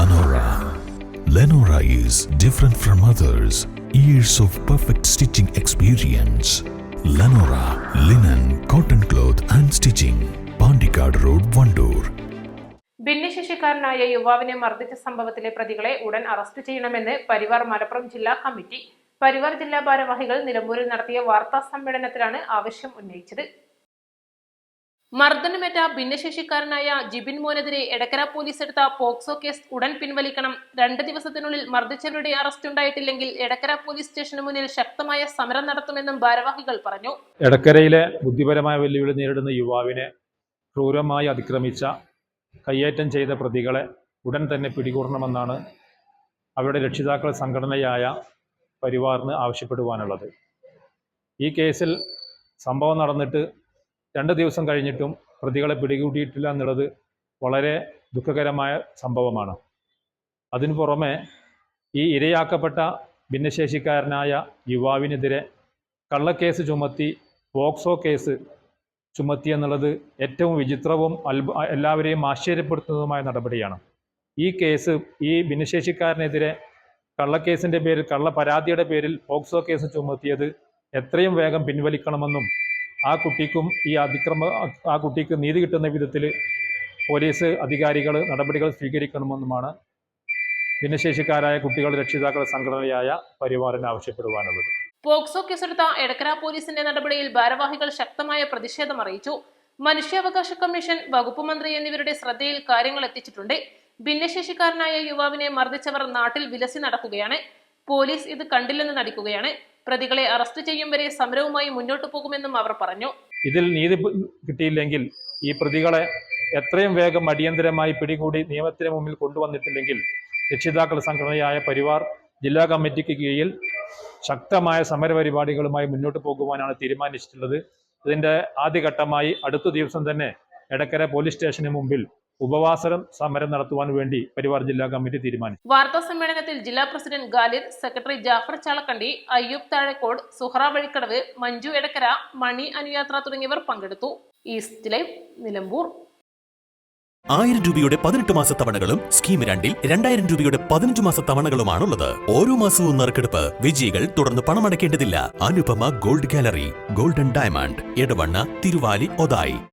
Lenora. Lenora is different from others. Years of perfect stitching experience. Lenora linen, cotton cloth and stitching. Pandikad Road, Vandoor. ഭിന്നശേഷിക്കാരനായ യുവാവിനെ മർദ്ദിച്ച സംഭവത്തിലെ പ്രതികളെ ഉടൻ arrest ചെയ്യണമെന്ന് പരിവാർ മലപ്പുറം ജില്ലാ committee Parivar ജില്ലാ ഭാരവാഹികൾ നിലമ്പൂരിൽ നടത്തിയ വാർത്താ സമ്മേളനത്തിലാണ് ആവശ്യം ഉന്നയിച്ചത് മർദ്ദനമേറ്റ ഭിന്നശേഷിക്കാരനായ ജിബിൻ മോനെതിരെ എടക്കര പോലീസ് എടുത്ത പോക്സോ കേസ് ഉടൻ പിൻവലിക്കണം. രണ്ട് ദിവസത്തിനുള്ളിൽ മർദ്ദിച്ചവരുടെ അറസ്റ്റ് ഉണ്ടായിട്ടില്ലെങ്കിൽ എടക്കര പോലീസ് സ്റ്റേഷന് മുന്നിൽ ശക്തമായ സമരം നടത്തുമെന്നും ഭാരവാഹികൾ പറഞ്ഞു. എടക്കരയിലെ ബുദ്ധിപരമായ വെല്ലുവിളി നേരിടുന്ന യുവാവിനെ ക്രൂരമായി അതിക്രമിച്ച കയ്യേറ്റം ചെയ്ത പ്രതികളെ ഉടൻ തന്നെ പിടികൂടണമെന്നാണ് അവരുടെ രക്ഷിതാക്കൾ സംഘടനയായ പരിവാറിന് ആവശ്യപ്പെടുവാനുള്ളത്. ഈ കേസിൽ സംഭവം നടന്നിട്ട് രണ്ട് ദിവസം കഴിഞ്ഞിട്ടും പ്രതികളെ പിടികൂടിയിട്ടില്ല എന്നുള്ളത് വളരെ ദുഃഖകരമായ സംഭവമാണ്. അതിനു പുറമെ ഈ ഇരയാക്കപ്പെട്ട ഭിന്നശേഷിക്കാരനായ യുവാവിനെതിരെ കള്ളക്കേസ് ചുമത്തി പോക്സോ കേസ് ചുമത്തി എന്നുള്ളത് ഏറ്റവും വിചിത്രവും എല്ലാവരെയും ആശ്ചര്യപ്പെടുത്തുന്നതുമായ നടപടിയാണ്. ഈ കേസ് ഈ ഭിന്നശേഷിക്കാരനെതിരെ കള്ളക്കേസിന്റെ പേരിൽ കള്ള പരാതിയുടെ പേരിൽ പോക്സോ കേസ് ചുമത്തിയത് എത്രയും വേഗം പിൻവലിക്കണമെന്നും ആ കുട്ടിക്കും ഈ അതിക്രമ ആ കുട്ടിക്ക് നീതി കിട്ടുന്ന വിധത്തിൽ പോലീസ് അധികാരികൾ നടപടികൾ സ്വീകരിക്കണമെന്നുമാണ് ഭിന്നശേഷിക്കാരായ കുട്ടികളുടെ രക്ഷിതാക്കളുടെ സംഘടനയായ പരിവാറിന് ആവശ്യപ്പെടുവാനുള്ളത്. പോക്സോ കേസെടുത്ത എടക്കര പോലീസിന്റെ നടപടിയിൽ ഭാരവാഹികൾ ശക്തമായ പ്രതിഷേധം അറിയിച്ചു. മനുഷ്യാവകാശ കമ്മീഷൻ വകുപ്പ് മന്ത്രി എന്നിവരുടെ ശ്രദ്ധയിൽ കാര്യങ്ങൾ എത്തിച്ചിട്ടുണ്ട്. ഭിന്നശേഷിക്കാരനായ യുവാവിനെ മർദ്ദിച്ചവർ നാട്ടിൽ വിലസി നടക്കുകയാണ്. പോലീസ് ഇത് കണ്ടില്ലെന്ന് നടിക്കുകയാണ്. പ്രതികളെ അറസ്റ്റ് ചെയ്യും വരെ സമരവുമായി മുന്നോട്ടു പോകുമെന്നും അവർ പറഞ്ഞു. ഇതിൽ നീതി കിട്ടിയില്ലെങ്കിൽ ഈ പ്രതികളെ എത്രയും വേഗം അടിയന്തരമായി പിടികൂടി നിയമത്തിന് മുമ്പിൽ കൊണ്ടുവന്നിട്ടില്ലെങ്കിൽ രക്ഷിതാക്കൾ സംഘടനയായ പരിവാർ ജില്ലാ കമ്മിറ്റിക്ക് കീഴിൽ ശക്തമായ സമരപരിപാടികളുമായി മുന്നോട്ട് പോകുവാനാണ് തീരുമാനിച്ചിട്ടുള്ളത്. ഇതിന്റെ ആദ്യഘട്ടമായി അടുത്ത ദിവസം തന്നെ എടക്കര പോലീസ് സ്റ്റേഷന് മുമ്പിൽ ഉപവാസം സമരം നടത്തുവാൻ വേണ്ടി പരിവാർ ജില്ലാ കമ്മിറ്റി തീരുമാനിച്ചു. വാർത്താ സമ്മേളനത്തിൽ ജില്ലാ പ്രസിഡന്റ് ഗാലിർ സെക്രട്ടറി ജാഫർ ചാളക്കണ്ടി അയ്യൂബ് താഴക്കോട് സുഹറ വഴിക്കടവ് മഞ്ജു എടക്കര മണി അനുയാത്ര തുടങ്ങിയവർ പങ്കെടുത്തു. East Live Nilambur. ആയിരം രൂപയുടെ പതിനെട്ട് മാസ തവണകളും സ്കീം രണ്ടിൽ രണ്ടായിരം രൂപയുടെ പതിനഞ്ച് മാസ തവണകളുമാണുള്ളത്. ഓരോ മാസവും നറുക്കെടുപ്പ്. വിജയികൾ തുടർന്ന് പണമടയ്ക്കേണ്ടതില്ല. Anupama gold gallery golden diamond Edavanna Thiruvali Othayi.